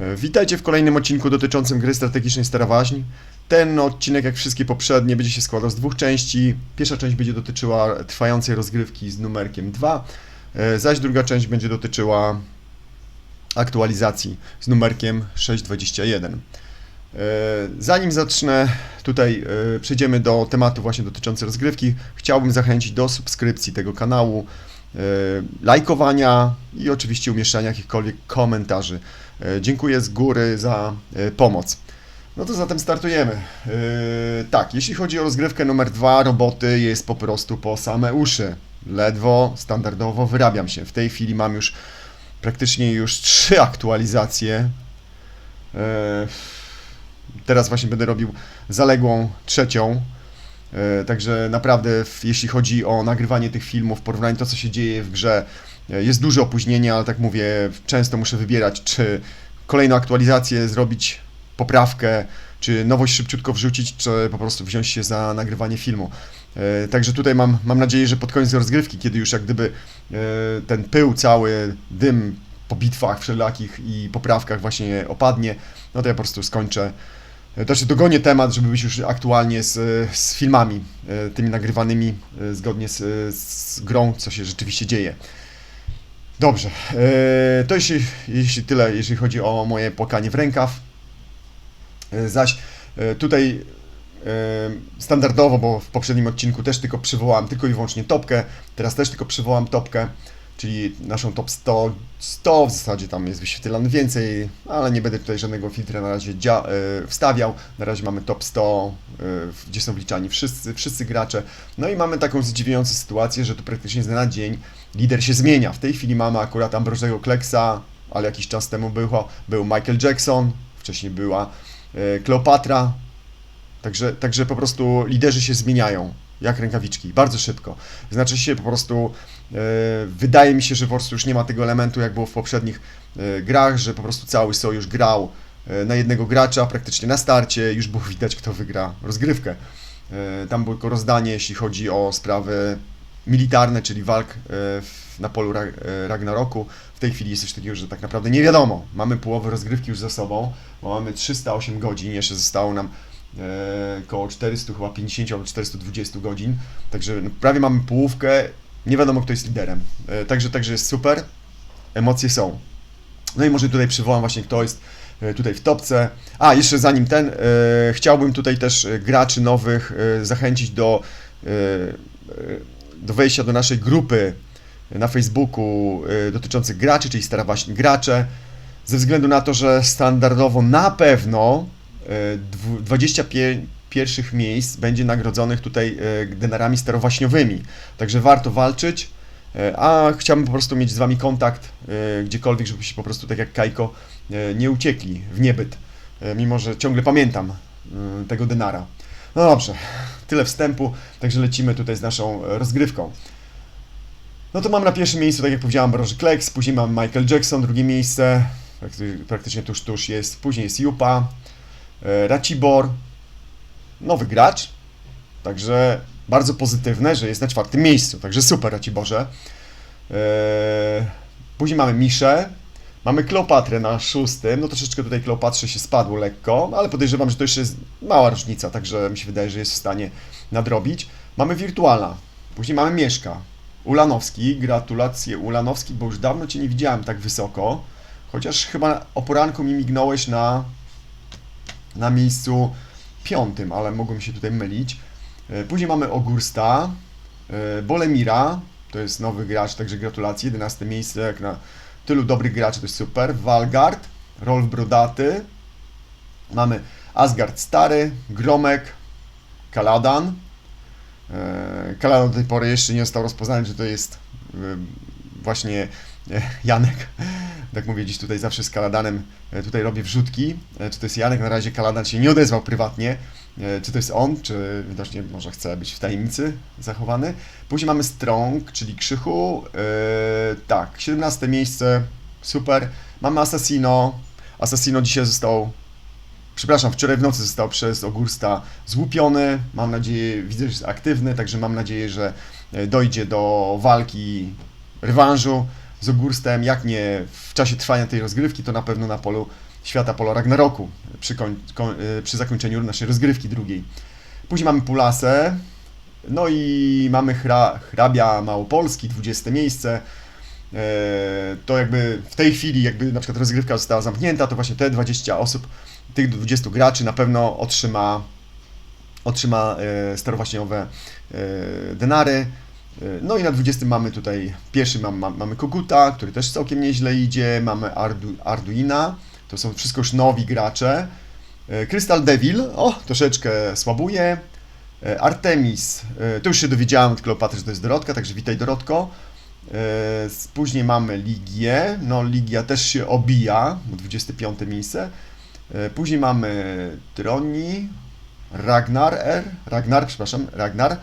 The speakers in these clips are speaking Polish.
E, Witajcie w kolejnym odcinku dotyczącym gry strategicznej Starowaźń. Ten odcinek, jak wszystkie poprzednie, będzie się składał z dwóch części. Pierwsza część będzie dotyczyła trwającej rozgrywki z numerkiem 2, e, zaś druga część będzie dotyczyła aktualizacji z numerkiem 621. E, Zanim zacznę, tutaj przejdziemy do tematu właśnie dotyczącego rozgrywki, chciałbym zachęcić do subskrypcji tego kanału, lajkowania i oczywiście umieszczania jakichkolwiek komentarzy. E, Dziękuję z góry za e, pomoc. No to zatem startujemy. E, Tak, jeśli chodzi o rozgrywkę numer dwa, roboty jest po prostu po same uszy. Ledwo, standardowo wyrabiam się. W tej chwili mam już praktycznie już trzy aktualizacje. E, Teraz właśnie będę robił zaległą trzecią. E, Także naprawdę, jeśli chodzi o nagrywanie tych filmów, porównanie to, co się dzieje w grze, jest duże opóźnienie, ale tak mówię, często muszę wybierać, czy kolejną aktualizację zrobić, poprawkę, czy nowość szybciutko wrzucić, czy po prostu wziąć się za nagrywanie filmu. E, Także tutaj mam, mam nadzieję, że pod koniec rozgrywki, kiedy już jak gdyby e, ten pył cały, dym po bitwach wszelakich i poprawkach właśnie opadnie, no to ja po prostu skończę E, Też dogonię temat, żeby być już aktualnie z, z filmami, e, tymi nagrywanymi e, zgodnie z, z grą, co się rzeczywiście dzieje. Dobrze, e, to jeśli, jeśli tyle, jeśli chodzi o moje płakanie w rękaw. E, Zaś e, tutaj standardowo, bo w poprzednim odcinku też tylko przywołałem tylko i wyłącznie topkę, teraz też tylko przywołam topkę, czyli naszą top 100, 100 w zasadzie tam jest wyświetlane więcej, ale nie będę tutaj żadnego filtra na razie wstawiał. Na razie mamy top 100, e, w- gdzie są wliczani wszyscy, wszyscy gracze. No i mamy taką zdziwiającą sytuację, że tu praktycznie na dzień lider się zmienia. W tej chwili mamy akurat Ambrosego Kleksa, ale jakiś czas temu było, był Michael Jackson, wcześniej była e, Kleopatra. Także, także po prostu liderzy się zmieniają, jak rękawiczki, bardzo szybko. Znaczy się po prostu, e, wydaje mi się, że po już nie ma tego elementu, jak było w poprzednich e, grach, że po prostu cały sojusz grał na jednego gracza, praktycznie na starcie, już było widać, kto wygra rozgrywkę. Tam było tylko rozdanie, jeśli chodzi o sprawy militarne, czyli walk e, na polu e, Ragnaroku. W tej chwili jest coś takiego, że tak naprawdę nie wiadomo. Mamy połowę rozgrywki już za sobą, bo mamy 308 godzin, jeszcze zostało nam e, około 400, chyba 50 albo 420 godzin, także no, prawie mamy połówkę, nie wiadomo kto jest liderem. Także, także jest super, emocje są. No i może tutaj przywołam właśnie kto jest tutaj w topce. A, jeszcze zanim ten, e, chciałbym tutaj też graczy nowych e, zachęcić do, do wejścia do naszej grupy na Facebooku e, dotyczących graczy, czyli stara właśnie gracze, ze względu na to, że standardowo na pewno e, dwu- 25 pierwszych miejsc będzie nagrodzonych tutaj denarami starowaśniowymi. Także warto walczyć. A chciałbym po prostu mieć z Wami kontakt gdziekolwiek, żebyście po prostu tak jak Kajko nie uciekli w niebyt, mimo że ciągle pamiętam tego denara. No dobrze, tyle wstępu, także lecimy tutaj z naszą e, rozgrywką. No to mam na pierwszym miejscu, tak jak powiedziałem, Broży Kleks, później mam Michael Jackson, drugie miejsce, prakty- praktycznie tuż, tuż jest, później jest Jupa, e, Racibor, nowy gracz, także bardzo pozytywne, że jest na czwartym miejscu, także super Raciborze. E, Później mamy Miszę, mamy Kleopatrę na szóstym, no troszeczkę tutaj Kleopatrze się spadło lekko, ale podejrzewam, że to jeszcze jest mała różnica, także mi się wydaje, że jest w stanie nadrobić. Mamy Wirtualna, później mamy Mieszka, Ulanowski, gratulacje Ulanowski, bo już dawno Cię nie widziałem tak wysoko, chociaż chyba o poranku mi mignąłeś na, na miejscu piątym, ale mogłem się tutaj mylić. E, Później mamy Ogursta, e, Bolemira, to jest nowy gracz, także gratulacje, 11 miejsce, jak na tylu dobrych graczy, to jest super. Valgard, Rolf Brodaty, mamy Asgard Stary, Gromek, Kaladan. E, Kaladan do tej pory jeszcze nie został rozpoznany, że to jest e, właśnie e, Janek. Tak mówię, dziś tutaj zawsze z Kaladanem e, tutaj robię wrzutki. E, Czy to jest Janek? Na razie Kaladan się nie odezwał prywatnie. E, Czy to jest on, czy widocznie może chce być w tajemnicy zachowany. Później mamy Strong, czyli Krzychu. E, tak, 17 miejsce, super. Mamy Assassino. Assassino dzisiaj został, przepraszam, wczoraj w nocy został przez Ogursta złupiony. Mam nadzieję, widzę, że jest aktywny, także mam nadzieję, że dojdzie do walki, rewanżu. Z Ogurstem, jak nie w czasie trwania tej rozgrywki, to na pewno na polu świata Polo Ragnaroku, przy, koń, koń, y, przy zakończeniu naszej rozgrywki drugiej. Później mamy Pulasę, no i mamy hra, hrabia Małopolski, 20 miejsce. E, To jakby w tej chwili, jakby na przykład rozgrywka została zamknięta, to właśnie te 20 osób, tych 20 graczy na pewno otrzyma, otrzyma e, starowaśniowe e, denary. E, No i na 20 mamy tutaj, pierwszy mam, mam, mamy Koguta, który też całkiem nieźle idzie, mamy Ardu, Arduina, to są wszystko już nowi gracze. E, Crystal Devil, o, troszeczkę słabuje. E, Artemis, to już się dowiedziałem od Kleopatry, że to jest Dorotka, także witaj Dorotko. Później mamy Ligię, no Ligia też się obija, bo 25 miejsce. Później mamy Troni, Ragnar R, Ragnar, przepraszam, Ragnar,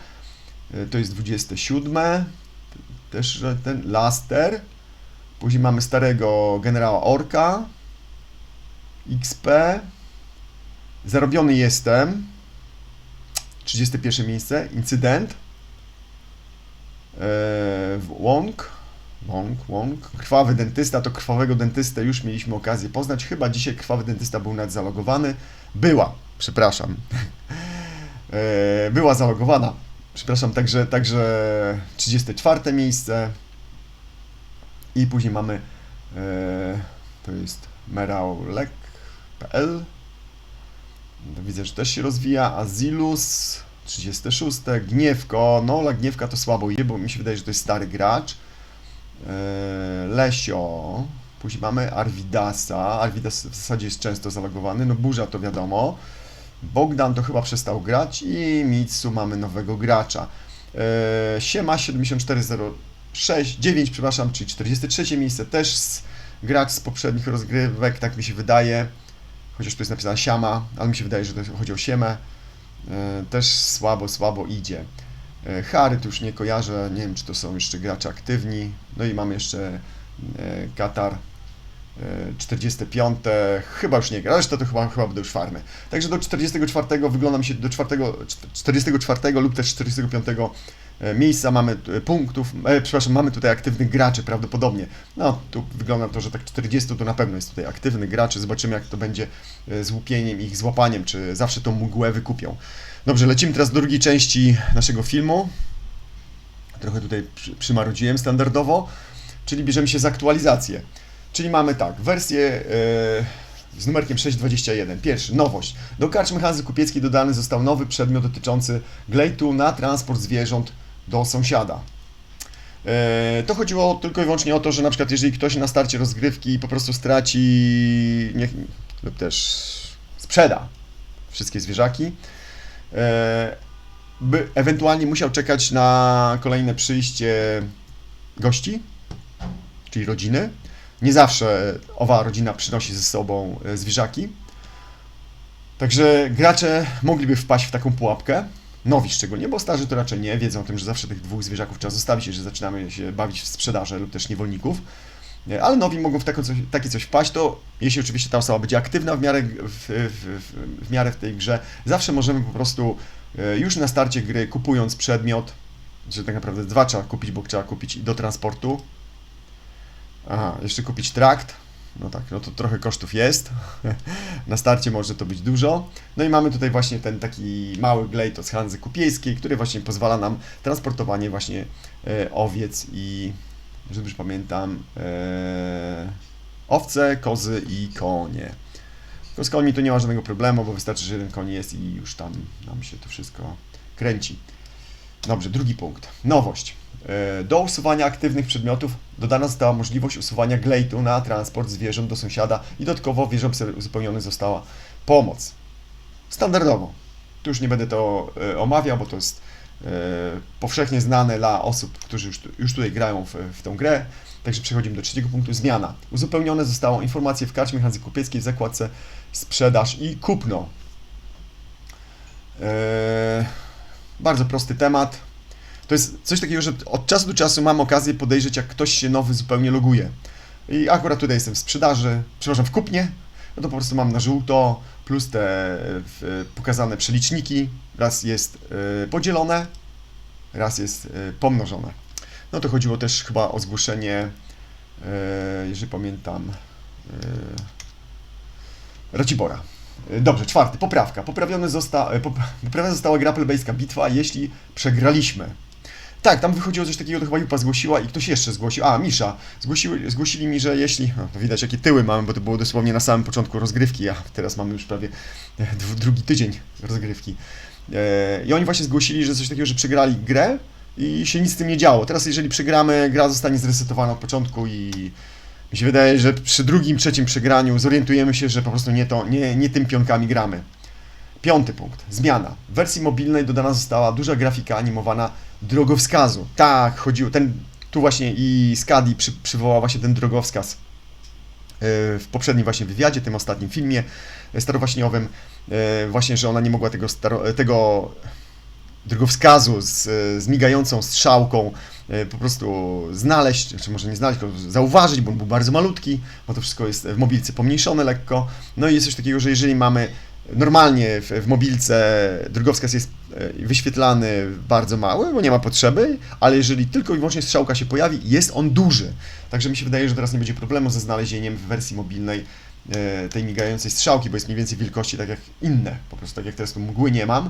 to jest 27, też ten Laster. Później mamy starego generała Orka, XP, Zarobiony jestem, 31 miejsce, Incydent, Eee, Wong, Wong, Wong, Krwawy dentysta, to krwawego dentystę już mieliśmy okazję poznać, chyba dzisiaj krwawy dentysta był nawet zalogowany, była, przepraszam, Eee, była zalogowana, przepraszam, także, także 34 miejsce i później mamy, eee, to jest meraulek.pl, Widzę, że też się rozwija. Azilus 36. Gniewko. No, la Gniewka to słabo idzie, bo mi się wydaje, że to jest stary gracz. Eee, Lesio. Później mamy Arvidasa. Arvidas w zasadzie jest często zalogowany. No, Burza to wiadomo. Bogdan to chyba przestał grać. I Mitsu mamy nowego gracza. Eee, Siema 7406. 9, przepraszam, czyli 43 miejsce. Też z, gracz z poprzednich rozgrywek, tak mi się wydaje chociaż tu jest napisana siama, ale mi się wydaje, że to chodzi o siemę. E, Też słabo, słabo idzie. E, Harry tu już nie kojarzę, nie wiem czy to są jeszcze gracze aktywni. No i mam jeszcze e, Katar e, 45, chyba już nie gra, reszta to chyba, chyba już farmy. Także do 44 wygląda mi się, do 4, 44 lub też 45 e, miejsca mamy e, punktów, e, przepraszam, mamy tutaj aktywnych graczy prawdopodobnie. No, tu wygląda to, że tak 40 to na pewno jest tutaj aktywnych graczy. Zobaczymy, jak to będzie e, z łupieniem ich, z łapaniem, czy zawsze tą mgłę wykupią. Dobrze, lecimy teraz do drugiej części naszego filmu. Trochę tutaj przy- przymarudziłem standardowo, czyli bierzemy się za aktualizację. Czyli mamy tak, wersję e, z numerkiem 621. Pierwszy, nowość. Do karczmy Hanzy Kupieckiej dodany został nowy przedmiot dotyczący glejtu na transport zwierząt do sąsiada. E, To chodziło tylko i wyłącznie o to, że na przykład jeżeli ktoś na starcie rozgrywki po prostu straci niech, lub też sprzeda wszystkie zwierzaki, e, by ewentualnie musiał czekać na kolejne przyjście gości, czyli rodziny. Nie zawsze owa rodzina przynosi ze sobą e, zwierzaki. Także gracze mogliby wpaść w taką pułapkę. Nowi szczególnie, bo starzy to raczej nie wiedzą o tym, że zawsze tych dwóch zwierzaków trzeba zostawić, jeżeli zaczynamy się bawić w sprzedaży lub też niewolników. Nie, Ale nowi mogą w takie coś, takie coś wpaść, to jeśli oczywiście ta osoba będzie aktywna w miarę, w, w, w, w miarę w tej grze, zawsze możemy po prostu e, już na starcie gry kupując przedmiot, że tak naprawdę dwa trzeba kupić, bo trzeba kupić do transportu. Aha, jeszcze kupić trakt. No tak, no to trochę kosztów jest. Na starcie może to być dużo. No i mamy tutaj właśnie ten taki mały glejt z Hanzy Kupiejskiej, który właśnie pozwala nam transportowanie właśnie e, owiec i, że dobrze pamiętam, e, owce, kozy i konie. Tylko z końmi to nie ma żadnego problemu, bo wystarczy, że jeden koń jest i już tam nam się to wszystko kręci. Dobrze, drugi punkt. Nowość. E, Do usuwania aktywnych przedmiotów dodana została możliwość usuwania glejtu na transport zwierząt do sąsiada i dodatkowo wieżą uzupełniony została pomoc. Standardowo. Tu już nie będę to e, omawiał, bo to jest e, powszechnie znane dla osób, którzy już, już tutaj grają w, w tą grę. Także przechodzimy do trzeciego punktu. Zmiana. Uzupełnione zostało informacje w karczmie Hanzy Kupieckiej w zakładce sprzedaż i kupno. E, bardzo prosty temat. To jest coś takiego, że od czasu do czasu mam okazję podejrzeć, jak ktoś się nowy zupełnie loguje. I akurat tutaj jestem w sprzedaży, przepraszam, w kupnie, no to po prostu mam na żółto, plus te pokazane przeliczniki. Raz jest e, podzielone, raz jest e, pomnożone. No to chodziło też chyba o zgłoszenie e, jeżeli pamiętam, Racibora. E, Dobrze, czwarty, poprawka. Poprawiony zosta, e, pop, poprawiona została grapple-base'ka bitwa, jeśli przegraliśmy. Tak, tam wychodziło coś takiego, to chyba Jupa zgłosiła i ktoś jeszcze zgłosił. A, Misza. Zgłosiły, zgłosili mi, że jeśli... No, widać, jakie tyły mamy, bo to było dosłownie na samym początku rozgrywki, a teraz mamy już prawie e, drugi tydzień rozgrywki. I oni właśnie zgłosili, że coś takiego, że przegrali grę i się nic z tym nie działo. Teraz jeżeli przegramy, gra zostanie zresetowana od początku i mi się wydaje, że przy drugim, trzecim przegraniu zorientujemy się, że po prostu nie, to, nie, nie tym pionkami gramy. Piąty punkt. Zmiana. W wersji mobilnej dodana została duża grafika animowana drogowskazu. Tak, chodziło. Ten, tu właśnie i Skadi przy, przywołał właśnie ten drogowskaz e, w poprzednim właśnie wywiadzie, tym ostatnim filmie e, starowaśniowym. E, Właśnie, że ona nie mogła tego, staro, tego drogowskazu z, z migającą strzałką e, po prostu znaleźć, czy może nie znaleźć, tylko zauważyć, bo on był bardzo malutki, bo to wszystko jest w mobilce pomniejszone lekko. No i jest coś takiego, że jeżeli mamy normalnie w, w mobilce drogowskaz jest e, wyświetlany bardzo mały, bo nie ma potrzeby, ale jeżeli tylko i wyłącznie strzałka się pojawi, jest on duży. Także mi się wydaje, że teraz nie będzie problemu ze znalezieniem w wersji mobilnej e, tej migającej strzałki, bo jest mniej więcej wielkości tak jak inne. Po prostu tak jak teraz tu mgły nie mam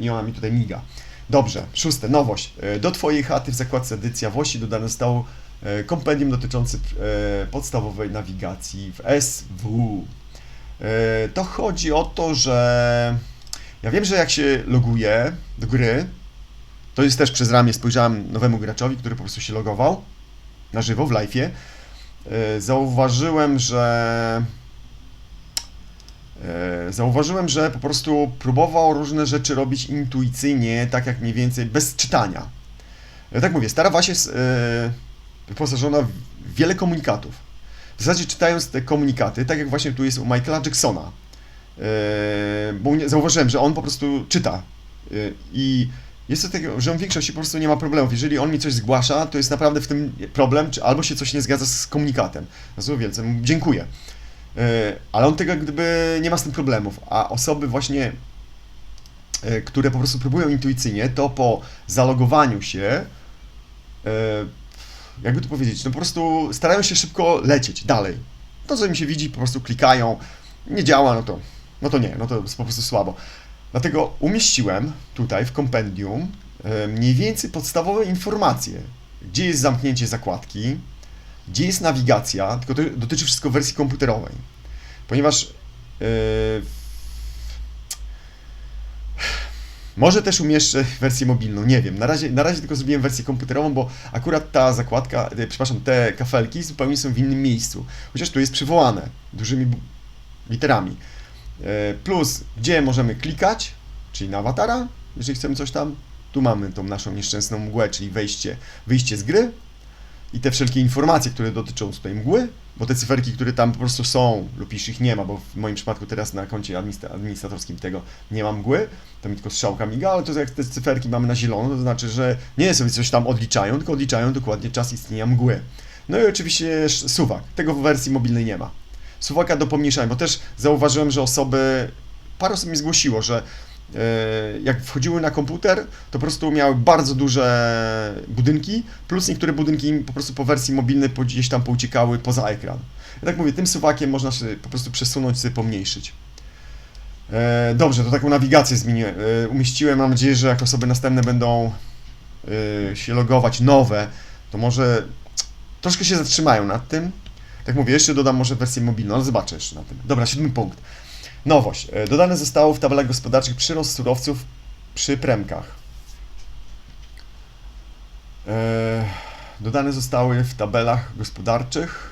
i ona mi tutaj miga. Dobrze, szóste, nowość. E, Do Twojej chaty w zakładce edycja Włosi dodane zostało e, kompendium dotyczące e, podstawowej nawigacji w SW. E, To chodzi o to, że ja wiem, że jak się loguje do gry, to jest też przez ramię spojrzałem nowemu graczowi, który po prostu się logował na żywo w live'ie. E, Zauważyłem, że e, zauważyłem, że po prostu próbował różne rzeczy robić intuicyjnie, tak jak mniej więcej bez czytania. Ja tak mówię, stara Wasia jest e, wyposażona w wiele komunikatów. W zasadzie czytając te komunikaty, tak jak właśnie tu jest u Michaela Jacksona, e, bo zauważyłem, że on po prostu czyta e, i jest to takiego, że on w większości po prostu nie ma problemów. Jeżeli on mi coś zgłasza, to jest naprawdę w tym problem, czy albo się coś nie zgadza z komunikatem. Bardzo wielce dziękuję. E, Ale on tego gdyby nie ma z tym problemów, a osoby właśnie, e, które po prostu próbują intuicyjnie, to po zalogowaniu się, e, jakby to powiedzieć, no po prostu starają się szybko lecieć dalej. To, co im się widzi, po prostu klikają, nie działa, no to, no to nie, no to jest po prostu słabo. Dlatego umieściłem tutaj w kompendium mniej więcej podstawowe informacje, gdzie jest zamknięcie zakładki, gdzie jest nawigacja, tylko to dotyczy wszystko wersji komputerowej. Ponieważ e, może też umieszczę wersję mobilną, nie wiem. Na razie, na razie tylko zrobiłem wersję komputerową, bo akurat ta zakładka, e, przepraszam, te kafelki zupełnie są w innym miejscu. Chociaż tu jest przywołane dużymi literami. E, Plus, gdzie możemy klikać, czyli na awatara, jeżeli chcemy coś tam. Tu mamy tą naszą nieszczęsną mgłę, czyli wejście, wyjście z gry i te wszelkie informacje, które dotyczą tutaj mgły, bo te cyferki, które tam po prostu są, lub ich nie ma, bo w moim przypadku teraz na koncie administra- administratorskim tego nie ma mgły, tam tylko strzałka miga, ale to jak te cyferki mamy na zielono, to znaczy, że nie sobie coś tam odliczają, tylko odliczają dokładnie czas istnienia mgły. No i oczywiście suwak, tego w wersji mobilnej nie ma. Suwaka do pomniejszania, bo też zauważyłem, że osoby, parę osób mi zgłosiło, że jak wchodziły na komputer, to po prostu miały bardzo duże budynki, plus niektóre budynki po prostu po wersji mobilnej gdzieś tam pouciekały poza ekran. Ja tak mówię, tym suwakiem można sobie po prostu przesunąć, sobie pomniejszyć. E, Dobrze, to taką nawigację zmieniłem, e, umieściłem. Mam nadzieję, że jak osoby następne będą e, się logować nowe, to może troszkę się zatrzymają nad tym. Tak mówię, jeszcze dodam może wersję mobilną, ale zobaczę jeszcze na tym. Dobra, siódmy punkt. Nowość. E, Dodane zostało w tabelach gospodarczych przyrost surowców przy premkach. E, Dodane zostały w tabelach gospodarczych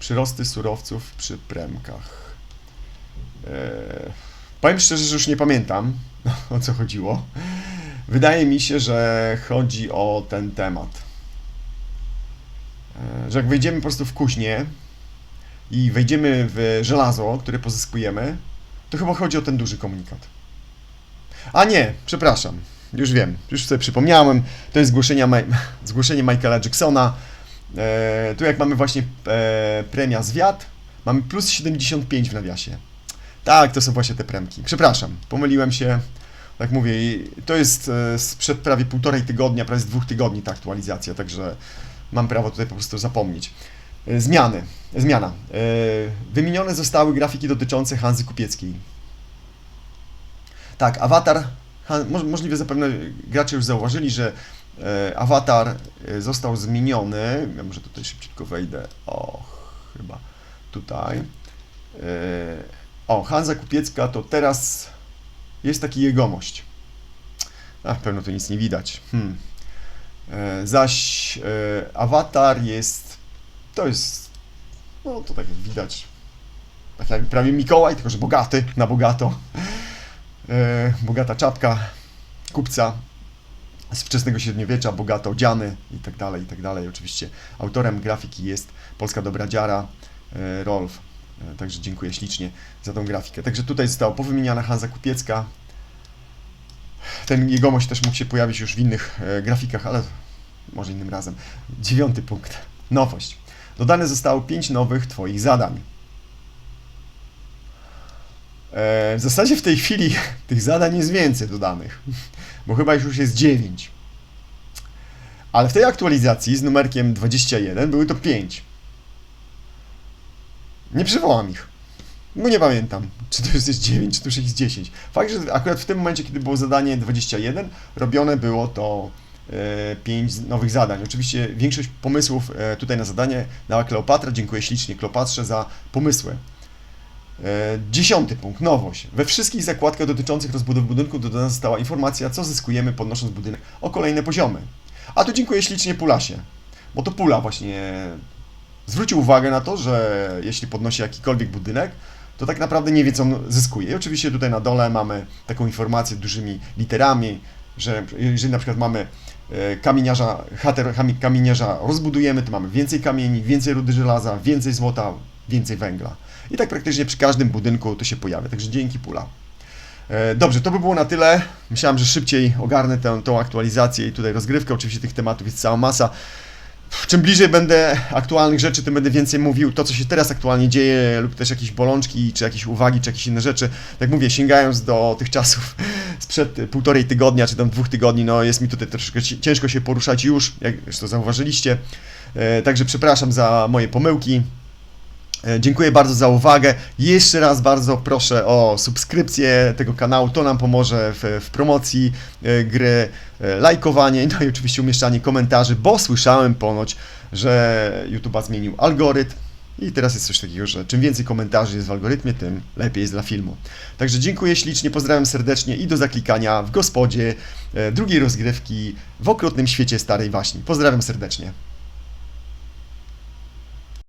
przyrosty surowców przy premkach. E, Powiem szczerze, że już nie pamiętam o co chodziło. Wydaje mi się, że chodzi o ten temat. Że jak wejdziemy po prostu w kuźnię i wejdziemy w żelazo, które pozyskujemy, to chyba chodzi o ten duży komunikat. A nie, przepraszam, już wiem, już sobie przypomniałem, to jest zgłoszenie, zgłoszenie Michaela Jacksona. E, tu jak mamy właśnie e, premia zwiat, mamy plus 75 w nawiasie. Tak, to są właśnie te premki. Przepraszam, pomyliłem się. Tak mówię, to jest e, sprzed prawie półtorej tygodnia, prawie z dwóch tygodni ta aktualizacja, także mam prawo tutaj po prostu zapomnieć. E, Zmiany. Zmiana. E, Wymienione zostały grafiki dotyczące Hanzy Kupieckiej. Tak, awatar. Możliwe zapewne gracze już zauważyli, że e, awatar został zmieniony. Ja może tutaj szybciutko wejdę. O, chyba tutaj. O, Hanza Kupiecka to teraz jest taki jegomość. A, pewno tu nic nie widać. Hmm. Zaś awatar jest. To jest. No to tak widać. Tak jak prawie Mikołaj, tylko że bogaty, na bogato. E, bogata czapka kupca z wczesnego średniowiecza, bogato odziany i tak dalej, i tak dalej. Oczywiście autorem grafiki jest Polska Dobradziara, e, Rolf. E, Także dziękuję ślicznie za tą grafikę. Także tutaj została powymieniana Hanza Kupiecka. Ten jegomość też mógł się pojawić już w innych e, grafikach, ale może innym razem. Dziewiąty punkt. Nowość. Dodane zostało pięć nowych Twoich zadań. E, W zasadzie w tej chwili tych zadań jest więcej dodanych, bo chyba już jest 9. Ale w tej aktualizacji z numerkiem 21 były to 5. Nie przywołam ich, bo nie pamiętam, czy to już jest 9, czy to już jest 10. Fakt, że akurat w tym momencie, kiedy było zadanie 21, robione było to 5 nowych zadań. Oczywiście większość pomysłów e, tutaj na zadanie dała Kleopatra. Dziękuję ślicznie Kleopatrze za pomysły. E, Dziesiąty punkt, nowość. We wszystkich zakładkach dotyczących rozbudowy budynku dodana została informacja, co zyskujemy podnosząc budynek o kolejne poziomy. A tu dziękuję ślicznie Pulasie, bo to Pula właśnie zwrócił uwagę na to, że jeśli podnosi jakikolwiek budynek, to tak naprawdę nie wie, co on zyskuje. I oczywiście tutaj na dole mamy taką informację dużymi literami, że jeżeli na przykład mamy e, kamieniarza, chatę chami- kamieniarza rozbudujemy, to mamy więcej kamieni, więcej rudy żelaza, więcej złota, więcej węgla. I tak praktycznie przy każdym budynku to się pojawia, także dzięki pula. E, Dobrze, to by było na tyle. Myślałem, że szybciej ogarnę tę, aktualizację i tutaj rozgrywkę. Oczywiście tych tematów jest cała masa. Czym bliżej będę aktualnych rzeczy, tym będę więcej mówił to, co się teraz aktualnie dzieje, lub też jakieś bolączki, czy jakieś uwagi, czy jakieś inne rzeczy. Tak mówię, sięgając do tych czasów sprzed półtorej tygodnia, czy tam dwóch tygodni, no jest mi tutaj troszeczkę ci- ciężko się poruszać już, jak zresztą zauważyliście. E, Także przepraszam za moje pomyłki. E, Dziękuję bardzo za uwagę. Jeszcze raz bardzo proszę o subskrypcję tego kanału. To nam pomoże w, w promocji e, gry, e, lajkowanie, no i oczywiście umieszczanie komentarzy, bo słyszałem ponoć, że YouTube'a zmienił algorytm. I teraz jest coś takiego, że czym więcej komentarzy jest w algorytmie, tym lepiej jest dla filmu. Także dziękuję ślicznie, pozdrawiam serdecznie i do zaklikania w gospodzie drugiej rozgrywki w okrutnym świecie starej waśni. Pozdrawiam serdecznie.